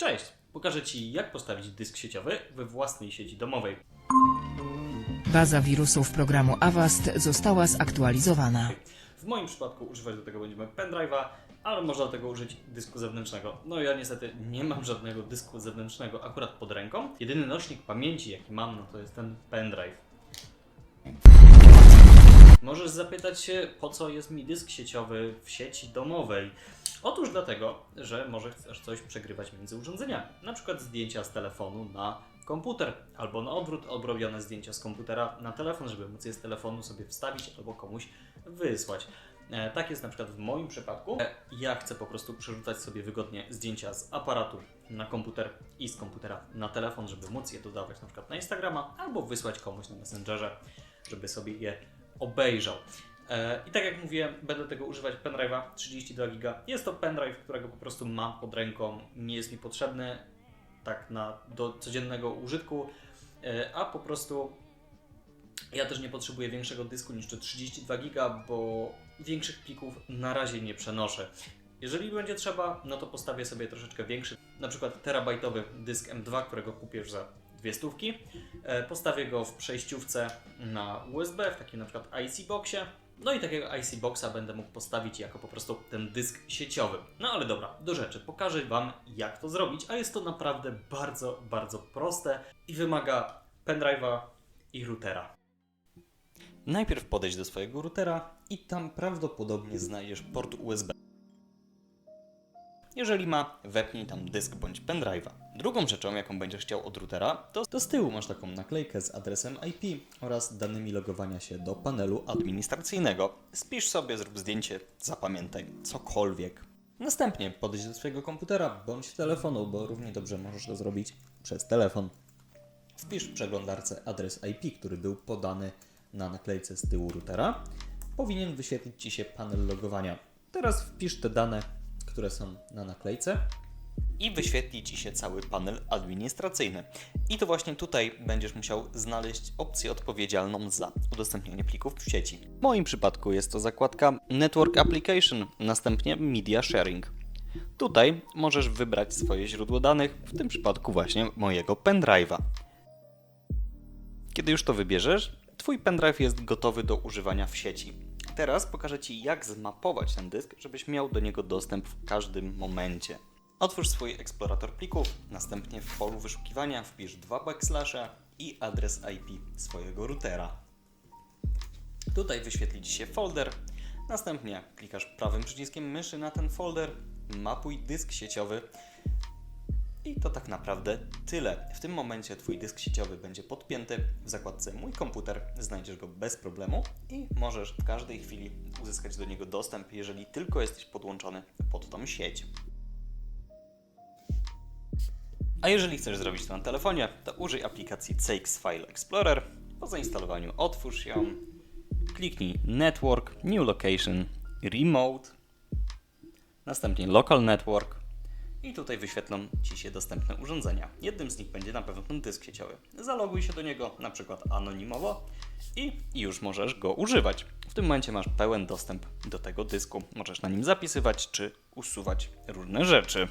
Cześć! Pokażę Ci, jak postawić dysk sieciowy we własnej sieci domowej. Baza wirusów programu Avast została zaktualizowana. W moim przypadku używać do tego będziemy pendrive'a, ale można do tego użyć dysku zewnętrznego. No ja niestety nie mam żadnego dysku zewnętrznego akurat pod ręką. Jedyny nośnik pamięci, jaki mam, no to jest ten pendrive. Możesz zapytać się, po co jest mi dysk sieciowy w sieci domowej? Otóż dlatego, że może chcesz coś przegrywać między urządzeniami. Na przykład zdjęcia z telefonu na komputer, albo na odwrót obrobione zdjęcia z komputera na telefon, żeby móc je z telefonu sobie wstawić albo komuś wysłać. E, Tak jest na przykład w moim przypadku. E, Ja chcę po prostu przerzucać sobie wygodnie zdjęcia z aparatu na komputer i z komputera na telefon, żeby móc je dodawać na przykład na Instagrama albo wysłać komuś na Messengerze, żeby sobie je obejrzał. E, I tak jak mówiłem, będę tego używać pendrive'a 32 giga. Jest to pendrive, którego po prostu mam pod ręką, nie jest mi potrzebny tak na do codziennego użytku, e, a po prostu ja też nie potrzebuję większego dysku niż te 32 giga, bo większych plików na razie nie przenoszę. Jeżeli będzie trzeba, no to postawię sobie troszeczkę większy, na przykład terabajtowy dysk M2, którego kupię za dwie stówki. E, Postawię go w przejściówce na USB, w takim na przykład IC boxie. No i takiego IC boxa będę mógł postawić jako po prostu ten dysk sieciowy. No ale dobra, do rzeczy. Pokażę Wam jak to zrobić, a jest to naprawdę bardzo, bardzo proste i wymaga pendrive'a i routera. Najpierw podejdź do swojego routera i tam prawdopodobnie znajdziesz port USB. Jeżeli ma, wepnij tam dysk bądź pendrive'a. Drugą rzeczą, jaką będziesz chciał od routera, to, to z tyłu masz taką naklejkę z adresem IP oraz danymi logowania się do panelu administracyjnego. Spisz sobie, zrób zdjęcie, zapamiętaj, cokolwiek. Następnie podejdź do swojego komputera bądź telefonu, bo równie dobrze możesz to zrobić przez telefon. Wpisz w przeglądarce adres IP, który był podany na naklejce z tyłu routera. Powinien wyświetlić Ci się panel logowania. Teraz wpisz te dane, które są na naklejce i wyświetli Ci się cały panel administracyjny. I to właśnie tutaj będziesz musiał znaleźć opcję odpowiedzialną za udostępnianie plików w sieci. W moim przypadku jest to zakładka Network Application, następnie Media Sharing. Tutaj możesz wybrać swoje źródło danych, w tym przypadku właśnie mojego pendrive'a. Kiedy już to wybierzesz, Twój pendrive jest gotowy do używania w sieci. Teraz pokażę Ci, jak zmapować ten dysk, żebyś miał do niego dostęp w każdym momencie. Otwórz swój eksplorator plików, następnie w polu wyszukiwania wpisz dwa backslashe i adres IP swojego routera. Tutaj wyświetli Ci się folder, następnie klikasz prawym przyciskiem myszy na ten folder, mapuj dysk sieciowy i to tak naprawdę tyle. W tym momencie Twój dysk sieciowy będzie podpięty w zakładce Mój komputer, znajdziesz go bez problemu i możesz w każdej chwili uzyskać do niego dostęp, jeżeli tylko jesteś podłączony pod tą sieć. A jeżeli chcesz zrobić to na telefonie, to użyj aplikacji CX File Explorer. Po zainstalowaniu otwórz ją, kliknij Network, New Location, Remote, następnie Local Network, i tutaj wyświetlą Ci się dostępne urządzenia. Jednym z nich będzie na pewno ten dysk sieciowy. Zaloguj się do niego, na przykład anonimowo i już możesz go używać. W tym momencie masz pełen dostęp do tego dysku. Możesz na nim zapisywać czy usuwać różne rzeczy.